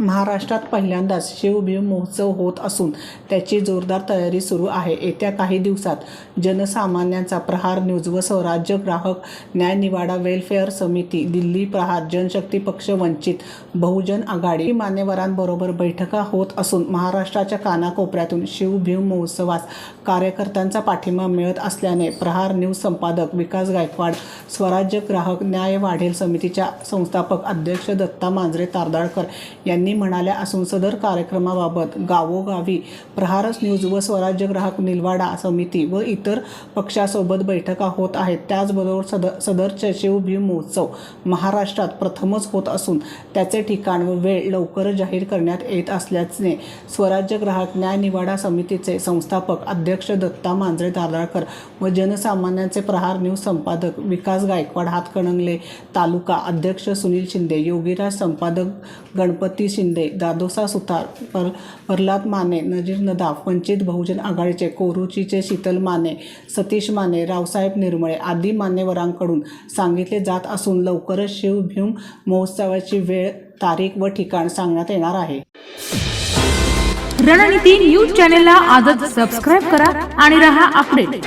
महाराष्ट्रात पहिल्यांदाच शिवभीम महोत्सव होत असून त्याची जोरदार तयारी सुरू आहे. येत्या काही दिवसात जनसामान्यांचा प्रहार न्यूज व स्वराज्य ग्राहक न्याय निवाडा वेलफेअर समिती दिल्ली प्रहार जनशक्ती पक्ष वंचित बहुजन आघाडी मान्यवरांबरोबर बैठका होत असून महाराष्ट्राच्या कानाकोपऱ्यातून शिवभीम महोत्सवास कार्यकर्त्यांचा पाठिंबा मिळत असल्याने प्रहार न्यूज संपादक विकास गायकवाड स्वराज्य ग्राहक न्याय वाढेल समितीच्या संस्थापक अध्यक्ष दत्ता मांजरे तारदाळकर यांनी म्हणाल्या असून सदर कार्यक्रमाबाबत गावोगावी प्रहारस न्यूज व स्वराज्य ग्राहक निलवाडा समिती व इतर पक्षासोबत बैठका होत आहेत. त्याचबरोबर सद सदर शिवभीम महोत्सव महाराष्ट्रात प्रथमच होत असून त्याचे ठिकाण व वेळ लवकर जाहीर करण्यात येत असल्याने स्वराज्य ग्राहक न्याय निवाडा समितीचे संस्थापक अध्यक्ष दत्ता मांजरे दारदाळकर व जनसामान्यांचे प्रहार न्यूज संपादक विकास गायकवाड हातकणंगले तालुका अध्यक्ष सुनील शिंदे योगीराज संपादक गणपती शिंदे दादोसा सुतार पर प्रल्हाद माने नजीर नदाफ वंचित बहुजन आघाडीचे कोरुचीचे शीतल माने सतीश माने रावसाहेब निर्मळे आदी मान्यवरांकडून सांगितले जात असून लवकरच शिवभीम महोत्सवाची वेळ तारीख व ठिकाण सांगण्यात येणार आहे. रणनीती न्यूज चॅनेलला आजच सबस्क्राईब करा आणि रहा अपडेट